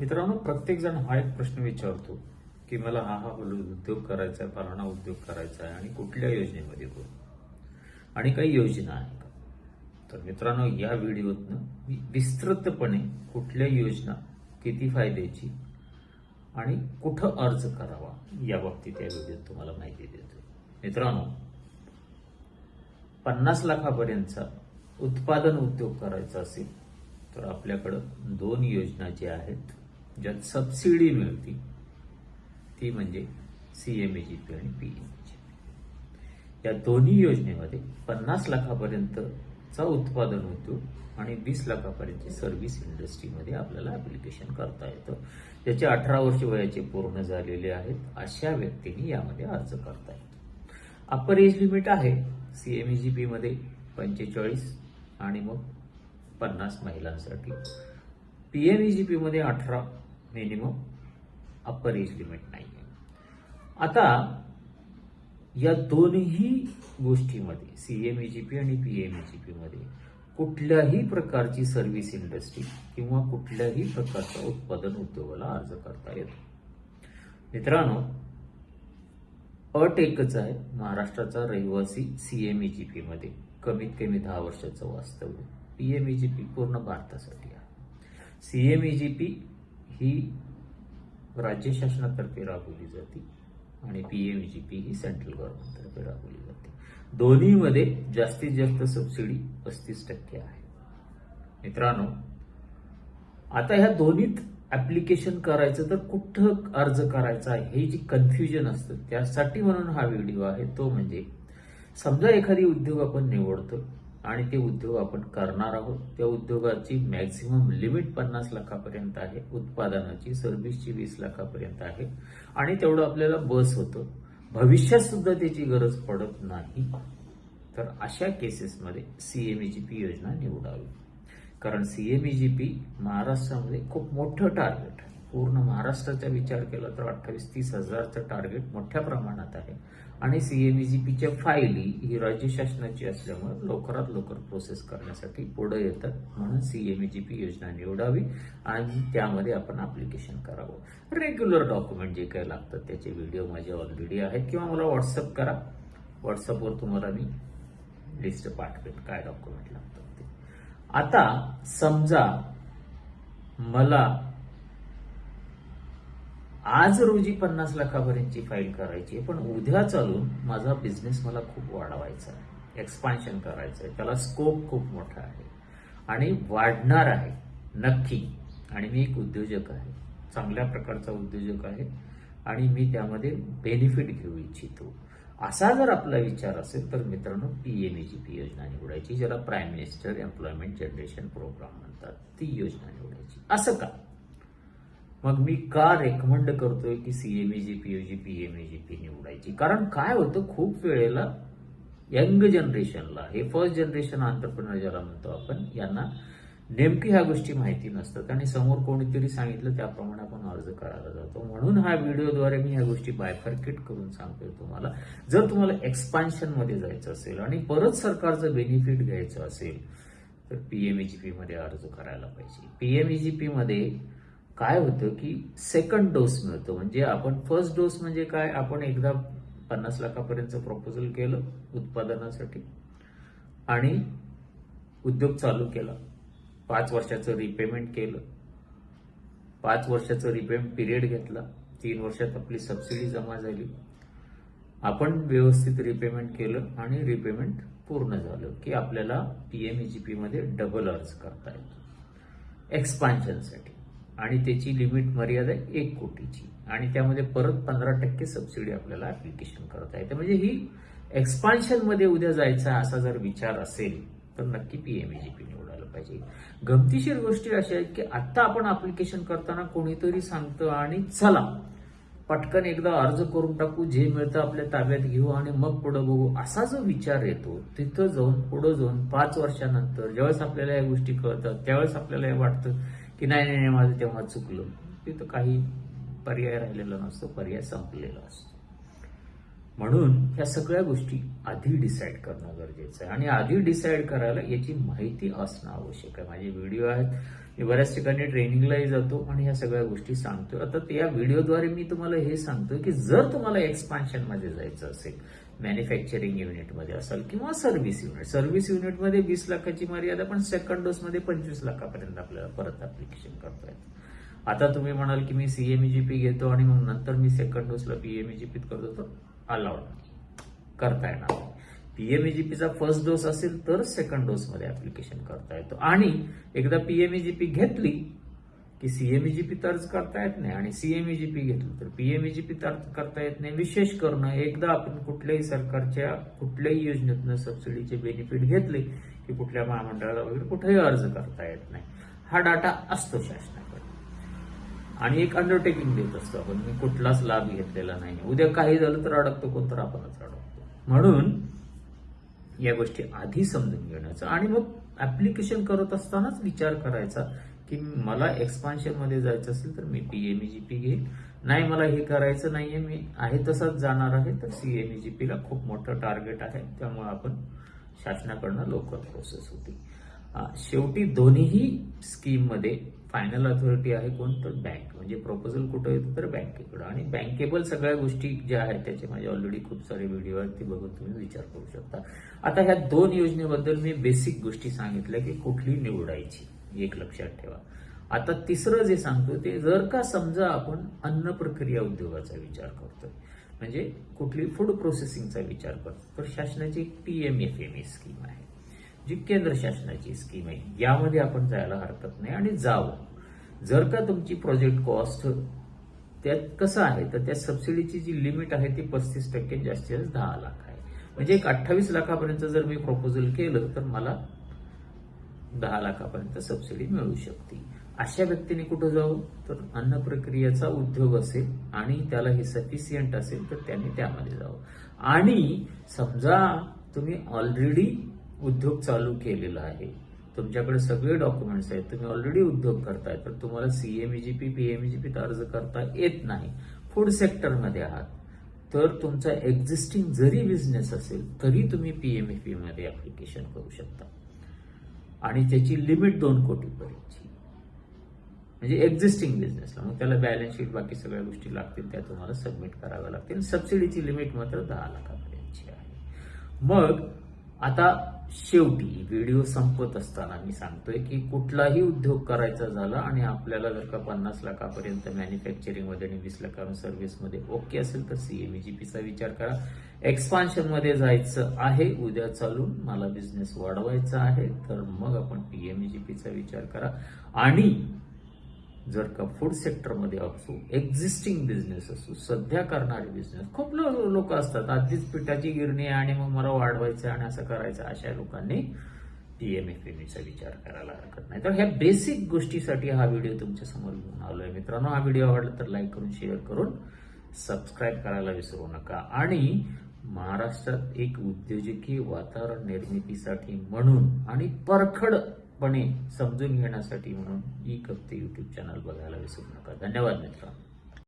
मित्रांनो प्रत्येक जण हा एक प्रश्न विचारतो की मला हा हा उद्योग करायचा आहे फलाना उद्योग करायचा आहे आणि कुठल्या योजनेमध्ये करू आणि काही योजना आहे का? तर मित्रांनो या व्हिडिओतनं मी विस्तृतपणे कुठल्या योजना किती फायद्याची आणि कुठं अर्ज करावा या बाबतीत या व्हिडिओत तुम्हाला माहिती देतो. मित्रांनो पन्नास लाखापर्यंतचा उत्पादन उद्योग करायचा असेल तर आपल्याकडं दोन योजना ज्या आहेत ज्यात सबसिडी मिळते ती म्हणजे C M E G P आणि पी एम जी या दोन्ही योजनेमध्ये पन्नास लाखापर्यंतचा उत्पादन उद्योग आणि वीस लाखापर्यंतची सर्व्हिस इंडस्ट्रीमध्ये आपल्याला ऍप्लिकेशन करता येतं. ज्याचे अठरा वर्ष वयाचे पूर्ण झालेले आहेत अशा व्यक्तींनी यामध्ये अर्ज करता येतो. अप्पर एज लिमिट आहे सी एम जी पीमध्ये पंचेचाळीस आणि मग पन्नास महिलांसाठी. पी एम ई जी पीमध्ये अठरा मिनिमम अप्पर एज लिमिट नाही आहे आता या दोन्ही गोष्टीमध्ये सी एम जी पी आणि पी एम जी पीमध्ये कुठल्याही प्रकारची सर्व्हिस इंडस्ट्री किंवा कुठल्याही प्रकारचा उत्पादन उद्योगाला अर्ज करता येतो मित्रांनो अट एकच आहे महाराष्ट्राचा रहिवासी सीएमईजीपी मध्ये कमीत कमी दहा वर्षाचं वास्तव्य. पीएमईजीपी पूर्ण भारतासाठी आहे. सीएमईजीपी ही राज्य शासनातर्फे राबवली जाते आणि पी एम जी पी ही सेंट्रल गव्हर्नमेंटतर्फे राबवली जाते. दोन्हीमध्ये जास्तीत जास्त सबसिडी पस्तीस टक्के आहे. मित्रांनो आता ह्या दोन्हीत ऍप्लिकेशन करायचं तर कुठं अर्ज करायचा आहे हे जे कन्फ्युजन असतं त्यासाठी म्हणून हा व्हिडिओ आहे. तो म्हणजे समजा एखादी उद्योग आपण निवडतो आणि ते उद्योग आपण करणार आहोत. त्या उद्योगाची मॅक्झिमम लिमिट पन्नास लाखापर्यंत आहे. उत्पादनाची सर्व्हिसची वीस लाखापर्यंत आहे. आणि तेवढं आपल्याला बस होतं. भविष्यात सुद्धा त्याची गरज पडत नाही. तर अशा केसेसमध्ये सीएमईजीपी योजना निवडावी. कारण सीएमईजीपी महाराष्ट्रामध्ये खूप मोठं टार्गेट पूर्ण महाराष्ट्राचा विचार केला तर अठ्ठावीस तीस हजारचं टार्गेट मोठ्या प्रमाणात आहे. आणि सी एम जी पीच्या फायली ही राज्य शासनाची असल्यामुळे लवकरात लवकर प्रोसेस करण्यासाठी पुढे येतात. म्हणून सी एम जी पी योजना निवडावी आणि त्यामध्ये आपण ॲप्लिकेशन करावं. रेग्युलर डॉक्युमेंट जे काही लागतात त्याचे व्हिडिओ माझे ऑलरेडी आहेत. किंवा मला व्हॉट्सअप करा. व्हॉट्सअपवर तुम्हाला मी लिस्ट पाठवेन काय डॉक्युमेंट लागतात ते. आता समजा मला आज रोजी पन्नास लाखापर्यंतची फाईल करायची आहे पण उद्या चालून माझा बिझनेस मला खूप वाढवायचा आहे. एक्सपान्शन करायचं आहे. त्याला स्कोप खूप मोठा आहे. आणि वाढणार आहे नक्की. आणि मी एक उद्योजक आहे. चांगल्या प्रकारचा उद्योजक आहे. आणि मी त्यामध्ये बेनिफिट घेऊ इच्छितो. असा जर आपला विचार असेल तर मित्रांनो पीएमईजीपी योजना निवडायची ज्याला prime minister employment generation program म्हणतात. ती योजना निवडायची. असं का? मग मी का रेकमेंड करतोय की सीएमईजीपी योजी पीएमईजीपी निवडायची? कारण काय होतं खूप वेळेला यंग जनरेशनला हे फर्स्ट जनरेशन आंतरप्रनर ज्याला म्हणतो आपण यांना नेमकी ह्या गोष्टी माहिती नसतात आणि समोर कोणीतरी सांगितलं त्याप्रमाणे आपण अर्ज करायला जातो. म्हणून हा व्हिडिओद्वारे मी ह्या गोष्टी बायफर्केट करून सांगतोय तुम्हाला. जर तुम्हाला एक्सपान्शनमध्ये जायचं असेल आणि परत सरकारचं बेनिफिट घ्यायचं असेल तर पीएमईजीपी मध्ये अर्ज करायला पाहिजे. पीएमईजीपी मध्ये काय होतं की सेकंड डोस मिळतो. म्हणजे आपण फर्स्ट डोस म्हणजे काय? आपण एकदा पन्नास लाखापर्यंतचं प्रपोजल केलं उत्पादनासाठी आणि उद्योग चालू केला. पाच वर्षाचं रिपेमेंट केलं. पाच वर्षाचं रिपेमेंट पिरियड घेतला. तीन वर्षात आपली सबसिडी जमा झाली. आपण व्यवस्थित रिपेमेंट केलं आणि रिपेमेंट पूर्ण झालं की आपल्याला पीएमईजीपी मध्ये डबल अर्ज करता येतो. एक्सपान्शनसाठी आणि त्याची लिमिट मर्यादा एक कोटीची. आणि त्यामध्ये परत पंधरा टक्के सबसिडी आपल्याला ऍप्लिकेशन करता येते. म्हणजे ही एक्सपान्शनमध्ये उद्या जायचा असा जर विचार असेल तर नक्की पीएमएजीपी निवडायला पाहिजे. गमतीशीर गोष्टी अशा आहेत की आत्ता आपण अप्लिकेशन करताना कोणीतरी सांगतं आणि चला पटकन एकदा अर्ज करून टाकू जे मिळतं आपल्या ताब्यात घेऊ आणि मग पुढं बघू. असा जो विचार येतो तिथं जाऊन पुढं जाऊन पाच वर्षानंतर ज्यावेळेस आपल्याला या गोष्टी कळतात त्यावेळेस आपल्याला हे वाटतं की नाही नाही माझं तेव्हा चुकलं. तिथं काही पर्याय राहिलेला नसतो पर्याय संपलेला असतो. म्हणून ह्या सगळ्या गोष्टी आधी डिसाईड करणं गरजेचं आहे. आणि आधी डिसाईड करायला याची माहिती असणं आवश्यक आहे. माझे व्हिडिओ आहेत. मी बऱ्याच ठिकाणी ट्रेनिंगलाही जातो आणि ह्या सगळ्या गोष्टी सांगतोय. आता या व्हिडिओद्वारे मी तुम्हाला हे सांगतोय की जर तुम्हाला एक्सपान्शनमध्ये जायचं असेल मॅन्युफॅक्चरिंग युनिटमध्ये असाल किंवा सर्व्हिस युनिट सर्व्हिस युनिटमध्ये वीस लाखाची मर्यादा पण सेकंड डोसमध्ये पंचवीस लाखापर्यंत आपल्याला परत ऍप्लिकेशन करता येतं. आता तुम्ही म्हणाल की मी सीएमईजीपी घेतो आणि मग नंतर मी सेकंड डोसला पीएमईजीपीत करतो. तर अलाउड नाही. करता येणार पीएमईजीपीचा फर्स्ट डोस असेल तर सेकंड डोसमध्ये ऍप्लिकेशन करता येतो. आणि एकदा पीएमईजीपी घेतली की सीएमईजीपी तर्ज करता येत नाही आणि सीएमईजीपी घेतली तर पीएमईजीपी तर्ज करता येत नाही. विशेष करणं एकदा आपण कुठल्याही सरकारच्या कुठल्याही योजनेतनं सबसिडीचे बेनिफिट घेतले की कुठल्या महामंडळाला वगैरे कुठेही अर्ज करता येत नाही. हा डाटा असतो शासनाकडे. आणि एक अंडरटेकिंग देत असतो आपण. मी कुठलाच लाभ घेतलेला नाही. उद्या काही झालं तर अडकतो कोण तर आपणच अडकतो. म्हणून या गोष्टी आधी समजून घेण्याचं आणि मग ऍप्लिकेशन करत असतानाच विचार करायचा की मला एक्सपान्शनमध्ये जायचं असेल तर मी पीएमईजीपी घेईन. नाही मला हे करायचं नाहीये मी आहे तसाच जाणार आहे तर जी पीला खूप मोठं टार्गेट आहे. त्यामुळे आपण शासनाकडनं लवकर प्रोसेस होती. शेवटी दोन्हीही स्कीममध्ये फायनल अथॉरिटी आहे कोण तर बँक म्हणजे प्रपोजल कुठं येतं तर बँकेकडं आणि बँकेबल सगळ्या गोष्टी ज्या आहेत त्याचे माझे ऑलरेडी खूप सारे व्हिडिओ आहेत ते बघून तुम्ही विचार करू शकता. आता ह्या दोन योजनेबद्दल मी बेसिक गोष्टी सांगितल्या की कुठली निवडायची एक लक्षात ठेवा. आता तिसरं जे सांगतो ते जर का समजा आपण अन्न प्रक्रिया उद्योगाचा विचार करतोय म्हणजे कुठली फूड प्रोसेसिंगचा विचार करतो तर शासनाची P M F M E scheme आहे. जी केंद्र शासनाची स्कीम आहे यामध्ये आपण जायला हरकत नाही आणि जावं. जर का तुमची प्रोजेक्ट कॉस्ट त्यात कसं आहे तर त्या सबसिडीची जी लिमिट आहे ती पस्तीस टक्के जास्तीत जास्त दहा लाख आहे. म्हणजे एक अठ्ठावीस लाखापर्यंत जर मी प्रपोजल केलं तर मला दहा लाखापर्यंत सबसिडी मिळू शकते. अशा व्यक्तीने कुठं जाऊ तर अन्न प्रक्रियेचा उद्योग असेल आणि त्याला हे सफिशियंट असेल तर त्यांनी त्यामध्ये जावं. आणि समजा तुम्ही ऑलरेडी उद्योग चालू केलेला आहे. तुमच्याकडे सगळे डॉक्युमेंट्स आहेत. तुम्ही ऑलरेडी उद्योग करताय. तर तुम्हाला E सीएमईजीपी पीएमईजीपीत अर्ज करता येत नाही. फूड सेक्टरमध्ये आहात. तर तुमचा एक्झिस्टिंग जरी बिझनेस असेल तरी तुम्ही पीएमएफई मध्ये ऍप्लिकेशन करू शकता. आणि त्याची लिमिट दोन कोटीपर्यंतची. म्हणजे एक्झिस्टिंग बिझनेसला मग त्याला बॅलन्स शीट बाकी सगळ्या गोष्टी लागतील त्या तुम्हाला सबमिट कराव्या लागतील. सबसिडीची लिमिट मात्र दहा लाखापर्यंतची आहे. मग आता शेवटी व्हिडिओ संपत असताना मी सांगतोय की कुठलाही उद्योग करायचा झाला आणि आपल्याला जर का पन्नास लाखापर्यंत मॅन्युफॅक्चरिंगमध्ये आणि वीस लाखापर्यंत सर्व्हिसमध्ये ओके असेल तर सीएमईजीपीचा विचार करा. एक्सपान्शनमध्ये जायचं आहे उद्या चालून मला बिझनेस वाढवायचा आहे तर मग आपण पीएमजीपीचा विचार करा. आणि जर का फूड सेक्टरमध्ये असू एक्झिस्टिंग बिझनेस असू सध्या करणारे बिझनेस खूप लोक असतात. आधीच पिठाची गिरणी आहे आणि मग मला वाढवायचं आणि असं करायचं अशा लोकांनी पीएमएफएमईचा विचार करायला हरकत नाही. तर ह्या बेसिक गोष्टीसाठी हा व्हिडिओ तुमच्यासमोर घेऊन आहे मित्रांनो हा व्हिडिओ आवडला तर लाईक करून शेअर करून सबस्क्राईब करायला विसरू नका. आणि महाराष्ट्रात एक उद्योजकीय वातावरण निर्मितीसाठी म्हणून आणि परखड परखडपणे समजून घेण्यासाठी म्हणून ई कप्ते यूट्यूब चॅनल बघायला विसरू नका. धन्यवाद मित्रांनो.